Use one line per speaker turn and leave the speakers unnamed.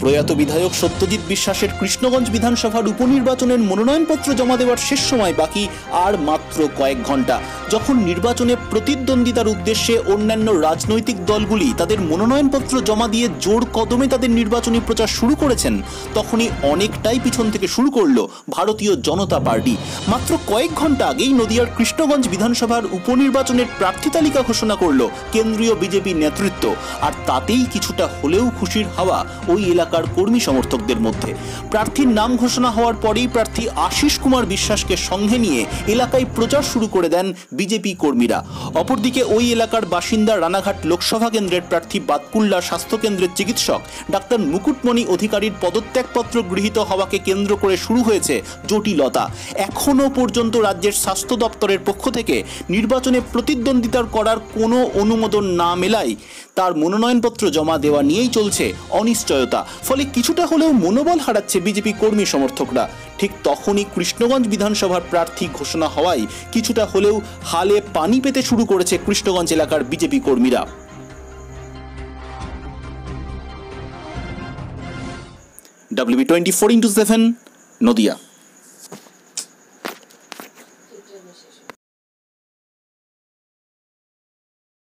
প্রয়াত বিধায়ক সত্যজিৎ বিশ্বাসের কৃষ্ণগঞ্জ বিধানসভার উপনির্বাচনের মনোনয়নপত্র জমা দেওয়ার শেষ সময় বাকি আর মাত্র কয়েক ঘণ্টা যখন নির্বাচনে প্রতিদ্বন্দ্বিতার উদ্দেশ্যে অন্যান্য রাজনৈতিক দলগুলি তাদের মনোনয়নপত্র জমা দিয়ে জোর কদমে তাদের নির্বাচনী প্রচার শুরু করেছেন, তখনই অনেকটাই পিছন থেকে শুরু করল ভারতীয় জনতা পার্টি। মাত্র কয়েক ঘণ্টা আগেই নদিয়ার কৃষ্ণগঞ্জ বিধানসভার উপনির্বাচনের প্রার্থী তালিকা ঘোষণা করল কেন্দ্রীয় বিজেপি নেতৃত্ব। আর তাতেই কিছুটা হলেও খুশির হাওয়া ওই এলাকার কর্মী সমর্থকদের মধ্যে। প্রার্থীর নাম ঘোষণা হওয়ার পরেই প্রার্থী আশিস কুমার বিশ্বাসকে সঙ্গে নিয়ে এলাকায় প্রচার শুরু করে দেন বিজেপি কর্মীরা। অপরদিকে ওই এলাকার বাসিন্দা রানাঘাট লোকসভা কেন্দ্রের প্রার্থী বাতকুল্লা স্বাস্থ্য কেন্দ্রের চিকিৎসক ডাক্তার মুকুটমণি অধিকারীর পদত্যাগপত্র গৃহীত হওয়াকে কেন্দ্র করে শুরু হয়েছে জটিলতা। এখনও পর্যন্ত রাজ্যের স্বাস্থ্য দপ্তরের পক্ষ থেকে নির্বাচনে প্রতিদ্বন্দ্বিতার করার কোনো অনুমোদন না মেলায় তার মনোনয়নপত্র জমা দেওয়া নিয়েই চলছে অনিশ্চয়তা। ফলে কিছুটা হলেও মনোবল হারাচ্ছে বিজেপি কর্মী সমর্থকরা। ঠিক তখনই কৃষ্ণগঞ্জ বিধানসভার প্রার্থী ঘোষণা হওয়ায় কিছুটা হলেও হালে পানি পেতে শুরু করেছে কৃষ্ণগঞ্জ এলাকার বিজেপি কর্মীরা। WB twenty four into seven Nadia.